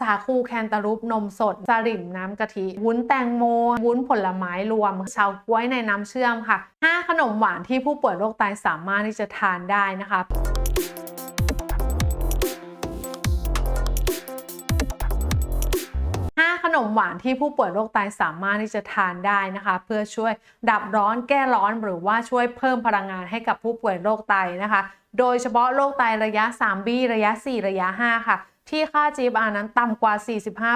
สาคูแคนตาลูปนมสดสลิมน้ำกะทิ วุ้นแตงโม วุ้นผลไม้รวมชาวกล้วยในน้ำเชื่อมค่ะ 5 ขนมหวานที่ผู้ป่วยโรคไตสามารถที่จะทานได้นะคะขนมหวานที่ผู้ป่วยโรคไตสามารถที่จะทานได้นะคะ เพื่อช่วยดับร้อนแก้ร้อนหรือว่าช่วยเพิ่มพลังงานให้กับผู้ป่วยโรคไตนะคะ โดยเฉพาะโรคไตระยะ 3B ระยะ 4 ระยะ 5 ค่ะ ที่ค่า GFR นั้นต่ำกว่า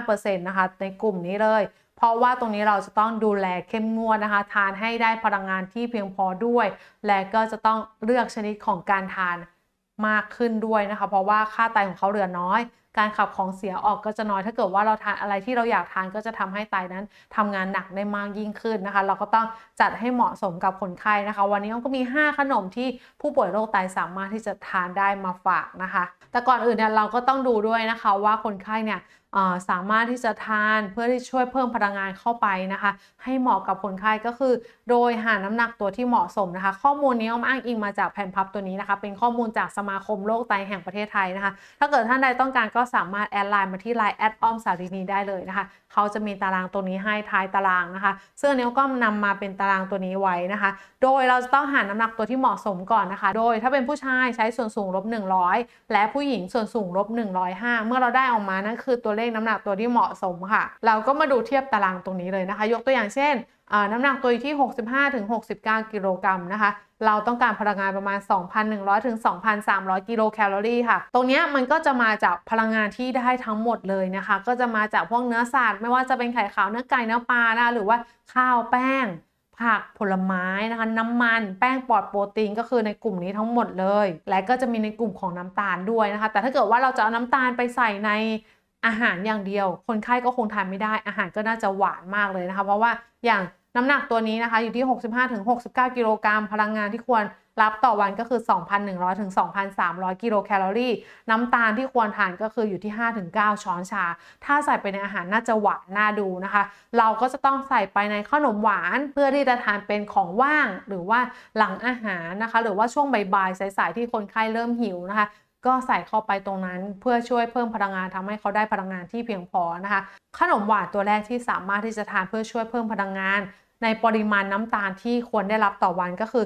45%นะคะในกลุ่มนี้เลย เพราะว่าตรงนี้เราจะต้องดูแลเข้มงวดนะคะ ทานให้ได้พลังงานที่เพียงพอด้วย และก็จะต้องเลือกชนิดของการทานมากขึ้นด้วยนะคะ เพราะว่าค่าไตของเขาเหลือน้อยการขับของเสียออกก็จะน้อยถ้าเกิดว่าเราทานอะไรที่เราอยากทานก็จะทำให้ไตนั้นทำงานหนักได้มากยิ่งขึ้นนะคะ เราก็ต้องจัดให้เหมาะสมกับคนไข้นะคะ วันนี้ก็มี 5 ขนมที่ผู้ป่วยโรคไตสามารถที่จะทานได้มาฝากนะคะ แต่ก่อนอื่นเนี่ยเราก็ต้องดูด้วยนะคะว่าคนไข้เนี่ยสามารถที่จะทานเพื่อที่ช่วยเพิ่มพลังงานเข้าไปนะคะ ให้เหมาะกับคนไข้ก็คือ โดยหาน้ำหนักตัวที่เหมาะสมนะคะ ข้อมูลนี้อ้อมอ้างอิงมาจากแผ่นพับตัวนี้นะคะ เป็นข้อมูลจากสมาคมโรคไตแห่งประเทศไทยนะคะ ถ้าเกิดท่านใดต้องการก็็สามารถแอดไลน์มาที่ไลน์แอดอ้อมสารินีได้เลยนะคะ เขาจะมีตารางตัวนี้ให้ท้ายตารางนะคะ ซึ่งอันนี้ก็นำมาเป็นตารางตัวนี้ไว้นะคะ โดยเราจะต้องหาน้ำหนักตัวที่เหมาะสมก่อนนะคะ โดยถ้าเป็นผู้ชายใช้ส่วนสูงลบ100 และผู้หญิงส่วนสูงลบ105 เมื่อเราได้ออกมานั่นคือตัวเลขน้ำหนักตัวที่เหมาะสมค่ะ เราก็มาดูเทียบตารางตรงนี้เลยนะคะ ยกตัวอย่างเช่นน้ำหนักตัวที่ 65-69 กิโลกรัมนะคะ เราต้องการพลังงานประมาณ 2,100ถึง2,300 กิโลแคลอรี่ค่ะ ตรงนี้มันก็จะมาจากพลังงานที่ได้ทั้งหมดเลยนะคะ ก็จะมาจากพวกเนื้อสัตว์ไม่ว่าจะเป็นไข่ขาวเนื้อไก่เนื้อปลานะคะหรือว่าข้าวแป้งผักผลไม้นะคะน้ำมันแป้งปลอดโปรตีนก็คือในกลุ่มนี้ทั้งหมดเลย และก็จะมีในกลุ่มของน้ำตาลด้วยนะคะ แต่ถ้าเกิดว่าเราจะเอาน้ำตาลไปใส่ในอาหารอย่างเดียว คนไข้ก็คงทานไม่ได้อาหารก็น่าจะหวานมากเลยนะคะ เพราะว่าอย่าง น้ำหนักตัวนี้นะคะอยู่ที่ 65-69 กิโลกรัม พลังงานที่ควรรับต่อวันก็คือ 2,100 ถึง 2,300 กิโลแคลอรี่ น้ำตาลที่ควรทานก็คืออยู่ที่ 5-9 ช้อนชา ถ้าใส่ไปในอาหารน่าจะหวานน่าดูนะคะ เราก็จะต้องใส่ไปในขนมหวานเพื่อที่จะทานเป็นของว่างหรือว่าหลังอาหารนะคะ หรือว่าช่วงบ่ายๆสายๆที่คนไข้เริ่มหิวนะคะ ก็ใส่เข้าไปตรงนั้นเพื่อช่วยเพิ่มพลังงานทำให้เขาได้พลังงานที่เพียงพอนะคะ ขนมหวานตัวแรกที่สามารถที่จะทานเพื่อช่วยเพิ่มพลังงาน ในปริมาณน้ำตาลที่ควรได้รับต่อวันก็คือ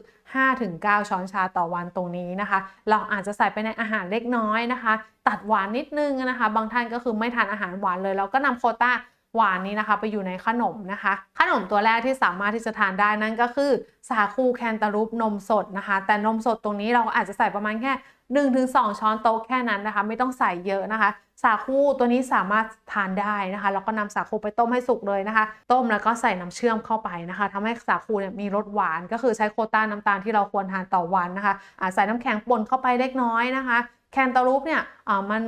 5-9 ช้อนชาต่อวันตรงนี้นะคะ เราอาจจะใส่ไปในอาหารเล็กน้อยนะคะ ตัดหวานนิดนึงนะคะ บางท่านก็คือไม่ทานอาหารหวานเลย เราก็นำโคต้า หวานนี้นะคะ ไปอยู่ในขนมนะคะ ขนมตัวแรกที่สามารถที่จะทานได้นั่นก็คือ สาคูแคนตาลูปนมสดนะคะ แต่นมสดตรงนี้เราอาจจะใส่ประมาณแค่1-2 ช้อนโต๊ะแค่นั้นนะคะ ไม่ต้องใส่เยอะนะคะ สาคูตัวนี้สามารถทานได้นะคะแล้วก็นำสาคูไปต้มให้สุกเลยนะคะ ต้มแล้วก็ใส่น้ำเชื่อมเข้าไปนะคะทำให้สาคูเนี่ยมีรสหวาน ก็คือใช้โคต้าน้ำตาลที่เราควรทานต่อวันนะคะอาใส่น้ำแข็งป่นเข้าไปเล็กน้อยนะคะ แคนตาลูปเนี่ยมัน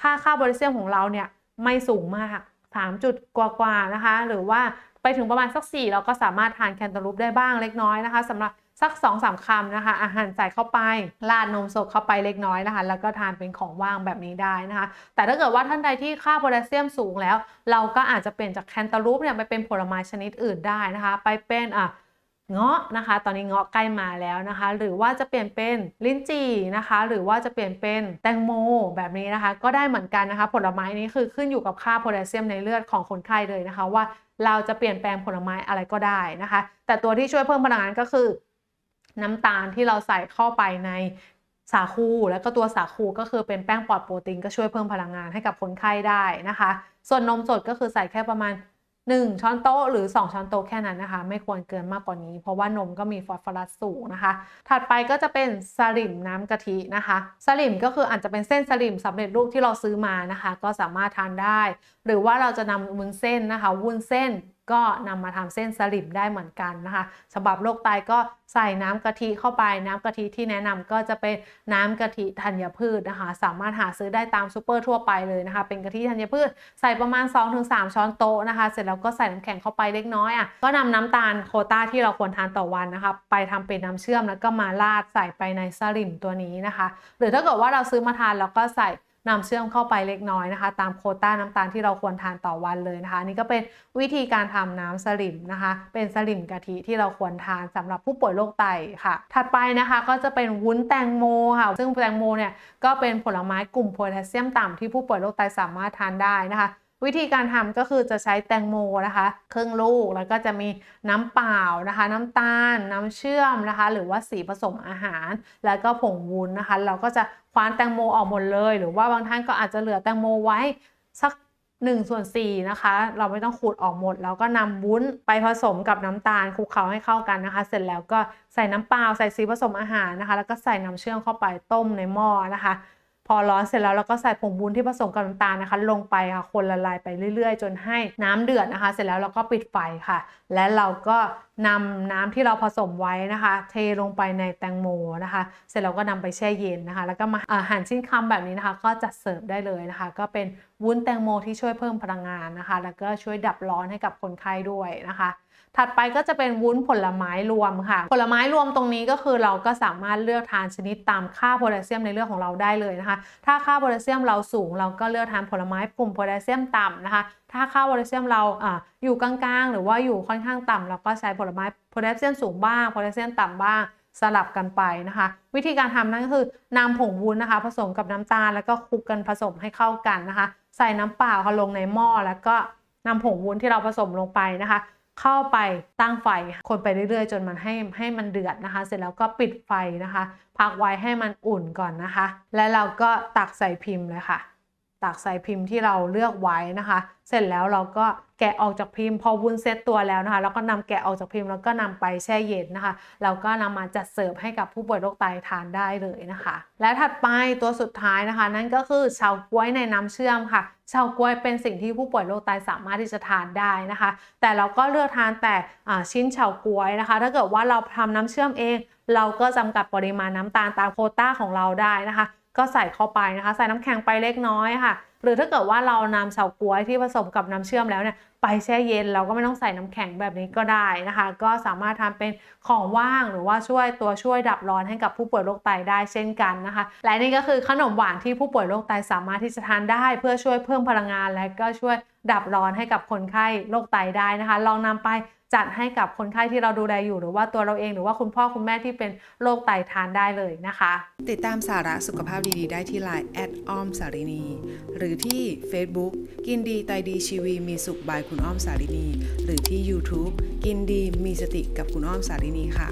ค่าค่าโพแทสเซียมของเราเนี่ยไม่สูงมาก 3 จุดกว่าๆนะคะ หรือว่าไปถึงประมาณสัก 4 เราก็สามารถทานแคนตาลูปได้บ้างเล็กน้อยนะคะสำหรับสัก2อสามคำนะคะ อาหารใส่เข้าไปราดนมสดเข้าไปเล็กน้อยนะคะ แล้วก็ทานเป็นของว่างแบบนี้ได้นะคะ แต่ถ้าเกิดว่าท่านใดที่ค่าโพแทสเซียมสูงแล้ว เราก็อาจจะเปลี่ยนจากแคนตาลูปเนี่ยไปเป็นผลไม้ชนิดอื่นได้นะคะ ไปเป็นอะ เงาะนะคะ ตอนนี้เงาะใกล้มาแล้วนะคะ หรือว่าจะเปลี่ยนเป็นลิ้นจี่นะคะ หรือว่าจะเปลี่ยนเป็นแตงโมแบบนี้นะคะ ก็ได้เหมือนกันนะคะ ผลไม้นี้คือขึ้นอยู่กับค่าโพแทสเซียมในเลือดของคนไข้เลยนะคะ ว่าเราจะเปลี่ยนแปลงผลไม้อะไรก็ได้นะคะ แต่ตัวที่ช่วยเพิ่มพลังงานก็คือ น้ำตาลที่เราใส่เข้าไปในสาคูแล้วก็ตัวสาคูก็คือเป็นแป้งปลอดโปรตีนก็ช่วยเพิ่มพลังงานให้กับคนไข้ได้นะคะ ส่วนนมสดก็คือใส่แค่ประมาณ 1 ช้อนโต๊ะหรือ 2 ช้อนโต๊ะแค่นั้นนะคะ ไม่ควรเกินมากกว่านี้ เพราะว่านมก็มีฟอสฟอรัสสูงนะคะ ถัดไปก็จะเป็นสลิมน้ำกะทินะคะสลิมก็คืออาจจะเป็นเส้นสลิมสำเร็จรูปที่เราซื้อมานะคะ ก็สามารถทานได้ หรือว่าเราจะนำวุ้นเส้นนะคะ วุ้นเส้น ก็นำมาทำเส้นสลิมได้เหมือนกันนะคะฉบับโรคไตก็ใส่น้ำกะทิเข้าไปน้ำกะทิที่แนะนำก็จะเป็นน้ำกะทิธัญพืชนะคะ สามารถหาซื้อได้ตามซูเปอร์ทั่วไปเลยนะคะ เป็นกะทิธัญพืชใส่ประมาณ 2-3 ช้อนโต๊ะนะคะ เสร็จแล้วก็ใส่น้ำแข็งเข้าไปเล็กน้อยอะก็นำน้ำตาลโคต้าที่เราควรทานต่อวันนะคะไปทำเป็นน้ำเชื่อมแล้วก็มาราดใส่ไปในสลิมตัวนี้นะคะ หรือถ้าเกิดว่าเราซื้อมาทานแล้วก็ใส่ นำเชื่อมเข้าไปเล็กน้อยนะคะ ตามโคต้าน้ำตาลที่เราควรทานต่อวันเลยนะคะ นี่ก็เป็นวิธีการทำน้ำสลิมนะคะ เป็นสลิมกะทิที่เราควรทานสำหรับผู้ป่วยโรคไตค่ะ ถัดไปนะคะก็จะเป็นวุ้นแตงโมค่ะ ซึ่งแตงโมเนี่ยก็เป็นผลไม้กลุ่มโพแทสเซียมต่ำที่ผู้ป่วยโรคไตสามารถทานได้นะคะ วิธีการทำก็คือจะใช้แตงโมนะคะครึ่งลูกแล้วก็จะมีน้ำเปล่านะคะ น้ำตาล น้ำเชื่อมนะคะ หรือว่าสีผสมอาหาร แล้วก็ผงวุ้นนะคะ เราก็จะคว้านแตงโมออกหมดเลย หรือว่าบางท่านก็อาจจะเหลือแตงโมไว้สัก1ส่วน4นะคะ เราไม่ต้องขูดออกหมด แล้วก็นำวุ้นไปผสมกับน้ำตาลคลุกเคล้าให้เข้ากันนะคะ เสร็จแล้วก็ใส่น้ำเปล่าใส่สีผสมอาหารนะคะ แล้วก็ใส่น้ำเชื่อมเข้าไปต้มในหม้อนะคะ อร้อนเสร็จแล้วเราก็ใส่ผงวุ้นที่ผสมกับน้ำตาลนะคะ ลงไปค่ะคนละลายไปเรื่อยๆ จนให้น้ำเดือดนะคะ เสร็จแล้วเราก็ปิดไฟค่ะ และเราก็นำน้ำที่เราผสมไว้นะคะ เทลงไปในแตงโมนะคะ เสร็จแล้วก็นำไปแช่เย็นนะคะ แล้วก็มาอ่าหั่นชิ้นคำแบบนี้นะคะ ก็จัดเสิร์ฟได้เลยนะคะ ก็เป็น วุ้นแตงโมที่ช่วยเพิ่มพลังงานนะคะ แล้วก็ช่วยดับร้อนให้กับคนไข้ด้วยนะคะ ถัดไปก็จะเป็นวุ้นผลไม้รวมค่ะ ผลไม้รวมตรงนี้ก็คือเราก็สามารถเลือกทานชนิดตามค่าโพแทสเซียมในเลือดของเราได้เลยนะคะ ถ้าค่าโพแทสเซียมเราสูง เราก็เลือกทานผลไม้กลุ่มโพแทสเซียมต่ำนะคะ ถ้าค่าโพแทสเซียมเราอ่าอยู่กลางๆ หรือว่าอยู่ค่อนข้างต่ำเราก็ใช้ผลไม้โพแทสเซียมสูงบ้างโพแทสเซียมต่ำบ้างสลับกันไปนะคะ วิธีการทำนั่นก็คือนำผงวุ้นนะคะ ผสมกับน้ำตาลแล้วก็คลุกกันผสมให้เข้ากันนะคะ ใส่น้ำเปล่าค่ะลงในหม้อแล้วก็นำผงวุ้นที่เราผสมลงไปนะคะ เข้าไปตั้งไฟคนไปเรื่อยๆ จนมันให้ให้มันเดือดนะคะ เสร็จแล้วก็ปิดไฟนะคะ พักไว้ให้มันอุ่นก่อนนะคะ และเราก็ตักใส่พิมพ์เลยค่ะ ตักใส่พิมพ์ที่เราเลือกไว้นะคะ เสร็จแล้วเราก็แกะออกจากพิมพ์ พอวุ้นเซตตัวแล้วนะคะ แล้วก็นำแกะออกจากพิมพ์แล้วก็นำไปแช่เย็นนะคะแล้วก็นำมาจัดเสิร์ฟให้กับผู้ป่วยโรคไตทานได้เลยนะคะ และถัดไปตัวสุดท้ายนะคะ นั่นก็คือเฉาก๊วยในน้ำเชื่อมค่ะเฉาก๊วยเป็นสิ่งที่ผู้ป่วยโรคไตสามารถที่จะทานได้นะคะ แต่เราก็เลือกทานแต่ชิ้นเฉาก๊วยนะคะ ถ้าเกิดว่าเราทำน้ำเชื่อมเอง เราก็จำกัดปริมาณน้ำตาลตามโคต้าของเราได้นะคะ ก็ใส่เข้าไปนะคะ ใส่น้ำแข็งไปเล็กน้อยค่ะ หรือถ้าเกิดว่าเรานำเฉาก๊วยที่ผสมกับน้ำเชื่อมแล้วเนี่ยไปแช่เย็นเราก็ไม่ต้องใส่น้ำแข็งแบบนี้ก็ได้นะคะ ก็สามารถทำเป็นของว่างหรือว่าช่วยตัวช่วยดับร้อนให้กับผู้ป่วยโรคไตได้เช่นกันนะคะ และนี่ก็คือขนมหวานที่ผู้ป่วยโรคไตสามารถที่จะทานได้ เพื่อช่วยเพิ่มพลังงาน และก็ช่วยดับร้อนให้กับคนไข้โรคไตได้นะคะ ลองนำไปจัดให้กับคนไข้ที่เราดูแลอยู่หรือว่าตัวเราเองหรือว่าคุณพ่อคุณแม่ที่เป็นโรคไตทานได้เลยนะคะ ติดตามสาระสุขภาพดีๆ ได้ที่ Line แอดอ้อมสารินีหรือที่ Facebook กินดีไตดีชีวีมีสุขบายคุณอ้อมสารินี หรือที่ YouTube กินดีมีสติกับคุณอ้อมสารินีค่ะ